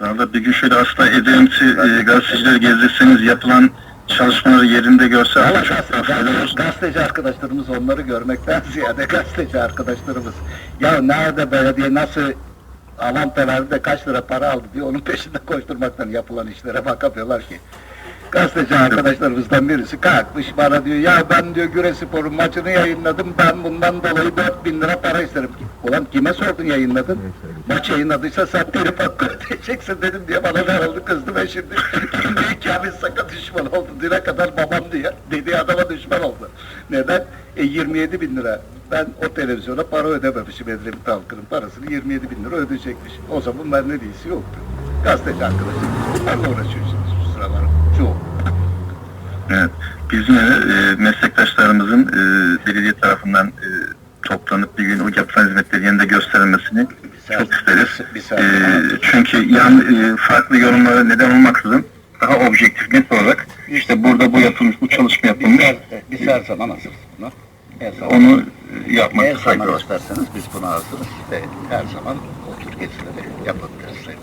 Valla bir gün şöyle aslında Edremit'i e, gazeteciler gezdirseniz yapılan çalışmaları yerinde görse Valla çok daha faydalı olur. gazeteci arkadaşlarımız onları görmekten ziyade gazeteci arkadaşlarımız ya nerede belediye nasıl alan verdi de kaç lira para aldı diye onun peşinde koşturmaktan yapılan işlere bakamıyorlar ki. Gazeteci arkadaşlarımızdan birisi kalkmış bana diyor ya ben diyor Gürespor'un maçını yayınladım ben bundan dolayı 4000 lira para isterim. Ulan kime sordun yayınladın? Maç yayınladıysa telif hakkı ödeyeceksin dedim diye bana verildi kızdı ve şimdi büyük Kamil Saka düşman oldu. Düne kadar babam diye dediği adama düşman oldu. Neden? E 27 bin lira. Ben o televizyona para ödememişim Edremit halkının parasını 27 bin lira ödeyecekmiş. O zaman ben ne diyesi yoktu. Gazeteci arkadaşım bunlarla uğraşıyorsunuz şu sıralar. Çoğu. Evet. Biz yine e, meslektaşlarımızın e, belediye tarafından e, toplanıp bir gün o yapılan hizmetleri yerinde gösterilmesini isteriz. Bir saat. E, çünkü yan e, farklı yorumlara neden olmaksızın daha objektif net olarak işte burada bu yapılmış, bu çalışma Biz yapılmış her, biz her zaman hazırız buna. Her zaman. onu e, Her yapmakta fayda var. isterseniz biz buna hazırız ve her zaman otur getirerek yapabiliriz.